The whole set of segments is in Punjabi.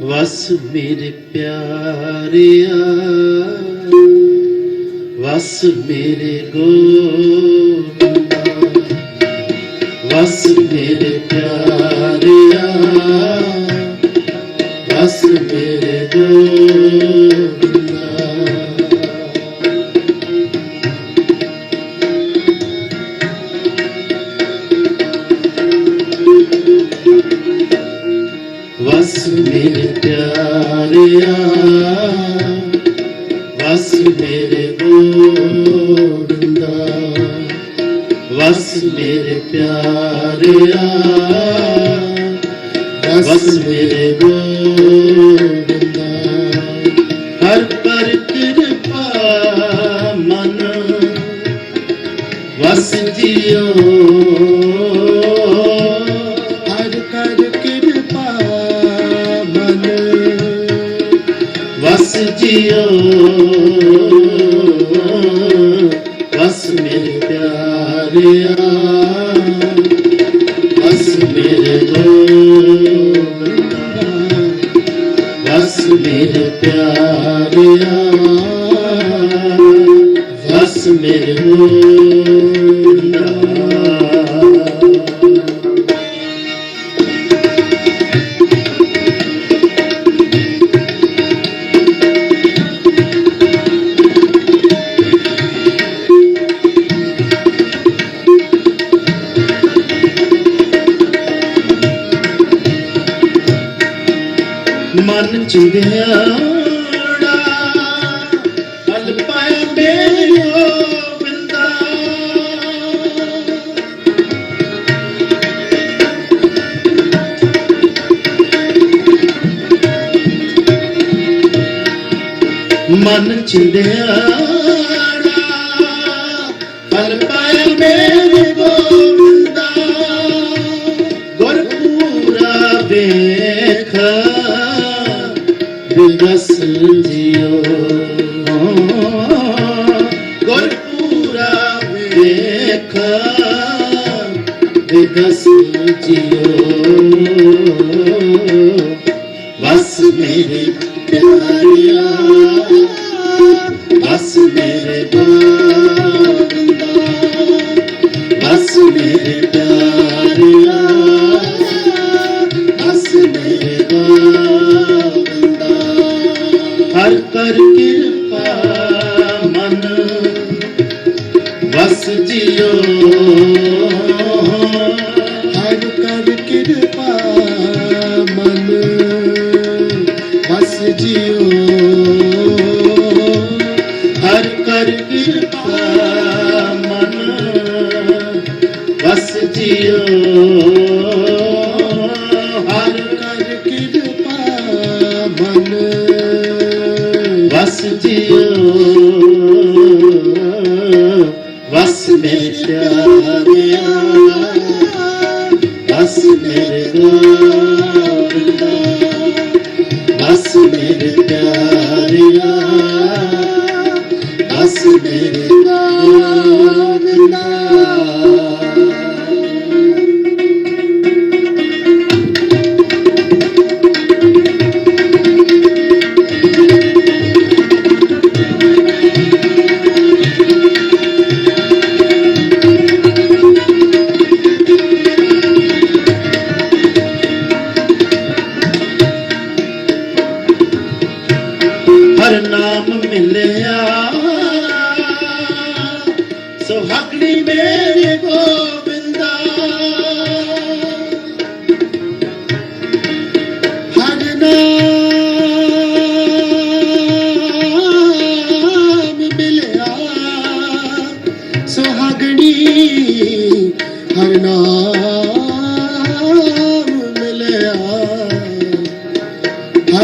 ਵਸ ਮੇਰੇ ਪਿਆਰਿਆ ਵਸ ਮੇਰੇ ਗੋਬਿੰਦਾ ਵਸ ਮੇਰੇ ਪਿਆਰਿਆ ਵਸ ਮੇਰੇ ਗੋਬਿੰਦਾ ਪਿਆਰਿਆ ਵਸ ਮੇਰੇ ਗੋਬਿੰਦਾ ਵਸ ਮੇਰੇ ਪਿਆਰਿਆ, ਵਸ ਮੇਰੇ ਗੋਬਿੰਦਾ ਹਰ ਪਰ ਕਿਰਪਾ ਮਨ, ਵਸ ਜਿਓ ਵਸ ਜਿਓ ਮੇਰੇ ਪਿਆਰਿਆ ਵਸ ਮੇਰੇ ਗੋਬਿੰਦਾ ਵਸ ਮੇਰੇ ਪਿਆਰਿਆ ਬਸ ਮੇਰੇ ਮਨ ਚਿੰਦਿਆੜਾ ਹਲ ਪਾਇਆ ਮੇਰੇ ਮਨ ਚਿੰਦਿਆੜਾ ਬਿਦਸ ਜਿਓ ਵਸ ਮੇਰੇ ਪਿਆਰਿਆ ਵਸ ਮੇਰੇ ਗੋਬਿੰਦਾ ਬਸ ਮੇਰੇ ਪਿਆਰਿਆ ਬਸ ਮੇਰੇ ਗੋਬਿੰਦਾ ਹਰ ਕਰ ਕਿਰਪਾ ਮਨ ਬਸ ਜਿਓ ਬਸ ਹਰ ਕਰ ਕਿਰਪਾ ਮਨ ਬਸ ਜਿਓ। ਬਸ ਮੇਰੇ ਪਿਆਰਿਆ ਬਸ ਮੇਰੇ ਗੋਬਿੰਦਾ ਬਸ ਮੇਰੇ ਪਿਆਰਿਆ ਬਸ ਮੇਰੇ ਗੋਬਿੰਦਾ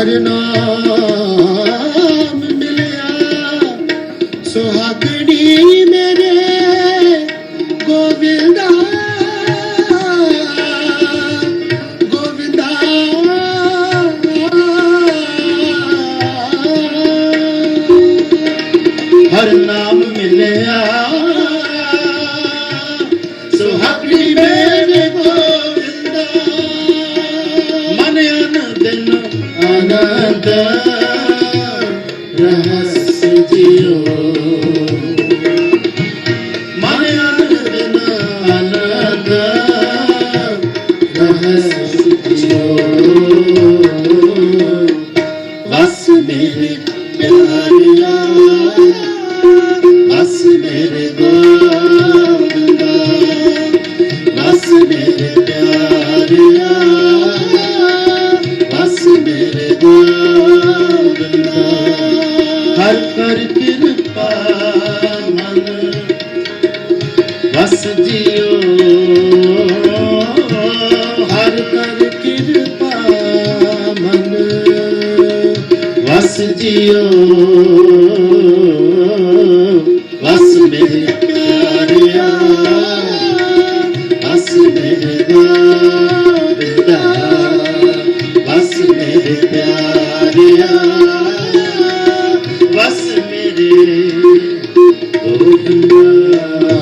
ਹਰ अनंत रहस्य जियो ਗੋਬਿੰਦ ਹਰ ਕਰ ਕਿਰਪਾ ਮਨ ਵਸ ਜਿਉ। ਹਰ ਕਰ ਕਿਰਪਾ ਮਨ ਵਸ ਜਿਉ। ਬਿਨਾ ਬਸ ਮੇਰੇ ਗੋਬਿੰਦਾ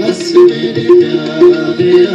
ਬਸ ਮੇਰੇ ਪਿਆਰਿਆ